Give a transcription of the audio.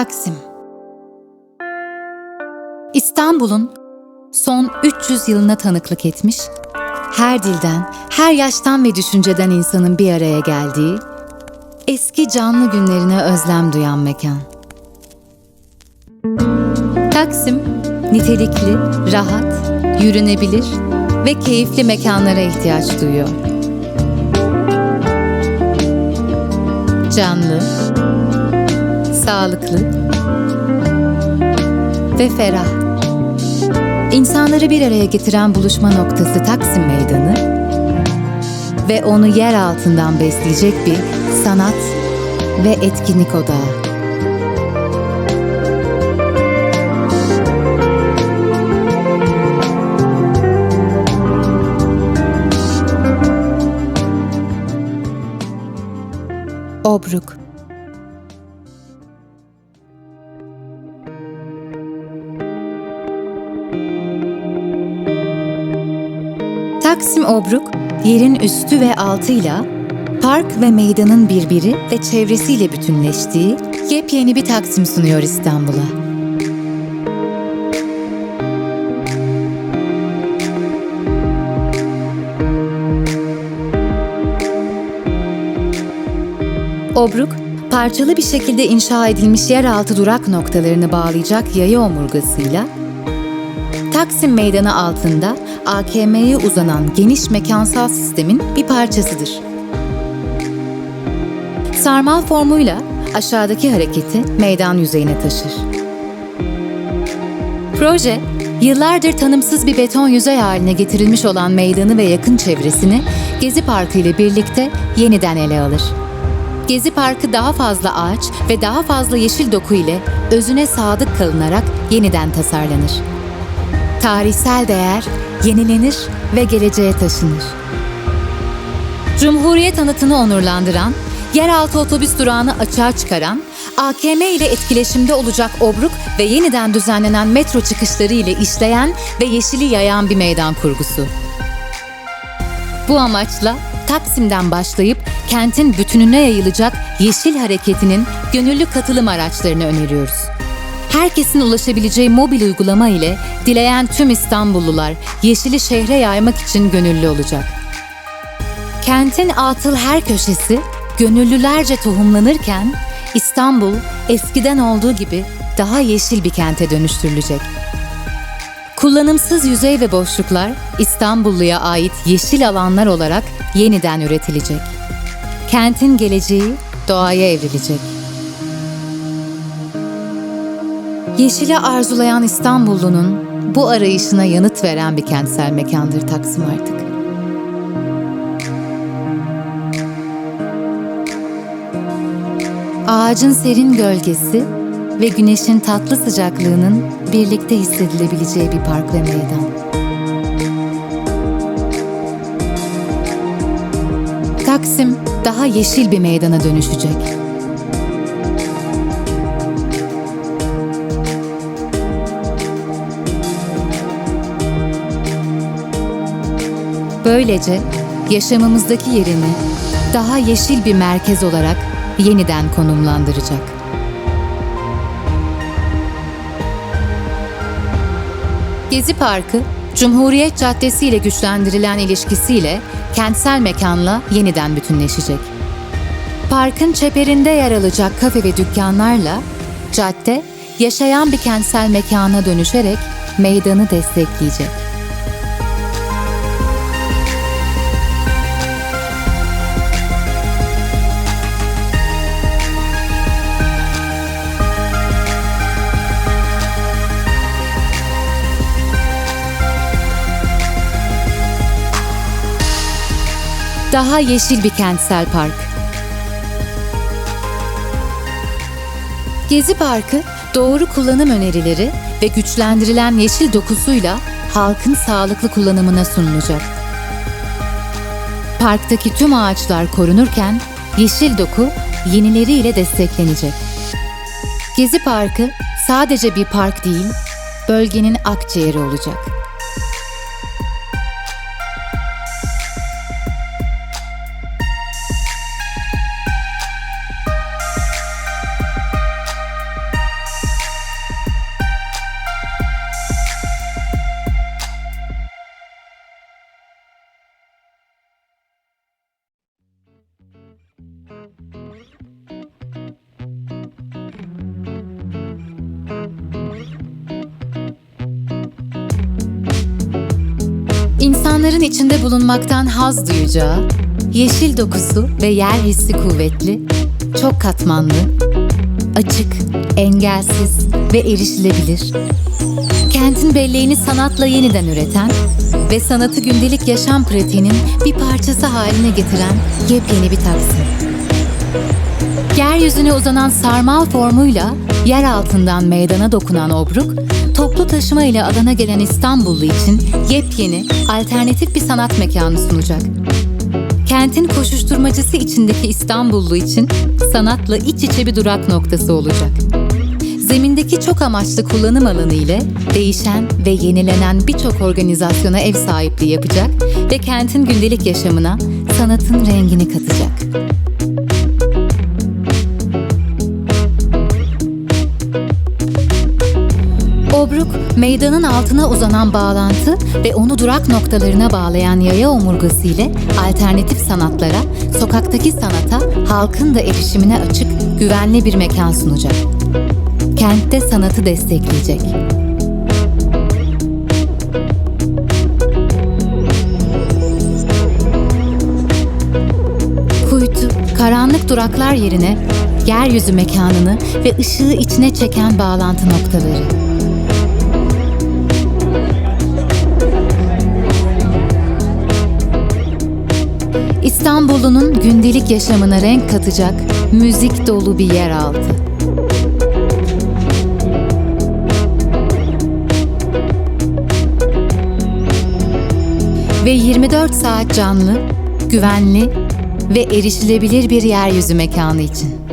Taksim İstanbul'un son 300 yılına tanıklık etmiş, her dilden, her yaştan ve düşünceden insanın bir araya geldiği, eski canlı günlerine özlem duyan mekan. Taksim, nitelikli, rahat, yürünebilir ve keyifli mekanlara ihtiyaç duyuyor. Canlı, sağlıklı ve ferah. İnsanları bir araya getiren buluşma noktası Taksim Meydanı ve onu yer altından besleyecek bir sanat ve etkinlik odağı. Obruk Taksim Obruk, yerin üstü ve altıyla, park ve meydanın birbiri ve çevresiyle bütünleştiği yepyeni bir Taksim sunuyor İstanbul'a. Obruk, parçalı bir şekilde inşa edilmiş yeraltı durak noktalarını bağlayacak yaya omurgasıyla Taksim Meydanı altında AKM'ye uzanan geniş mekansal sistemin bir parçasıdır. Sarmal formuyla aşağıdaki hareketi meydan yüzeyine taşır. Proje, yıllardır tanımsız bir beton yüzey haline getirilmiş olan meydanı ve yakın çevresini Gezi Parkı ile birlikte yeniden ele alır. Gezi Parkı daha fazla ağaç ve daha fazla yeşil doku ile özüne sadık kalınarak yeniden tasarlanır tarihsel değer yenilenir ve geleceğe taşınır. Cumhuriyet anıtını onurlandıran, yeraltı otobüs durağını açığa çıkaran, AKM ile etkileşimde olacak obruk ve yeniden düzenlenen metro çıkışları ile işleyen ve yeşili yayan bir meydan kurgusu. Bu amaçla Taksim'den başlayıp kentin bütününe yayılacak yeşil hareketinin gönüllü katılım araçlarını öneriyoruz herkesin ulaşabileceği mobil uygulama ile dileyen tüm İstanbullular yeşili şehre yaymak için gönüllü olacak. Kentin atıl her köşesi gönüllülerce tohumlanırken İstanbul eskiden olduğu gibi daha yeşil bir kente dönüştürülecek. Kullanımsız yüzey ve boşluklar İstanbulluya ait yeşil alanlar olarak yeniden üretilecek. Kentin geleceği doğaya evrilecek. Yeşili arzulayan İstanbullunun bu arayışına yanıt veren bir kentsel mekandır Taksim artık. Ağacın serin gölgesi ve güneşin tatlı sıcaklığının birlikte hissedilebileceği bir park ve meydan. Taksim daha yeşil bir meydana dönüşecek. Böylece yaşamımızdaki yerini daha yeşil bir merkez olarak yeniden konumlandıracak. Gezi Parkı, Cumhuriyet Caddesi ile güçlendirilen ilişkisiyle kentsel mekanla yeniden bütünleşecek. Parkın çeperinde yer alacak kafe ve dükkanlarla cadde yaşayan bir kentsel mekana dönüşerek meydanı destekleyecek. Daha yeşil bir kentsel park. Gezi Parkı doğru kullanım önerileri ve güçlendirilen yeşil dokusuyla halkın sağlıklı kullanımına sunulacak. Parktaki tüm ağaçlar korunurken yeşil doku yenileriyle desteklenecek. Gezi Parkı sadece bir park değil, bölgenin akciğeri olacak. İnsanların içinde bulunmaktan haz duyacağı, yeşil dokusu ve yer hissi kuvvetli, çok katmanlı, açık, engelsiz ve erişilebilir. Kentin belleğini sanatla yeniden üreten ve sanatı gündelik yaşam pratiğinin bir parçası haline getiren yepyeni bir taksi. Yeryüzüne uzanan sarmal formuyla yer altından meydana dokunan obruk, toplu taşıma ile adana gelen İstanbullu için yepyeni, alternatif bir sanat mekanı sunacak. Kentin koşuşturmacısı içindeki İstanbullu için sanatla iç içe bir durak noktası olacak. Zemindeki çok amaçlı kullanım alanı ile değişen ve yenilenen birçok organizasyona ev sahipliği yapacak ve kentin gündelik yaşamına sanatın rengini katacak. Obruk, meydanın altına uzanan bağlantı ve onu durak noktalarına bağlayan yaya omurgası ile alternatif sanatlara, sokaktaki sanata, halkın da erişimine açık, güvenli bir mekan sunacak. Kentte sanatı destekleyecek. Kuytu, karanlık duraklar yerine yeryüzü mekanını ve ışığı içine çeken bağlantı noktaları. İstanbul'un gündelik yaşamına renk katacak müzik dolu bir yeraltı. Ve 24 saat canlı, güvenli ve erişilebilir bir yeryüzü mekanı için.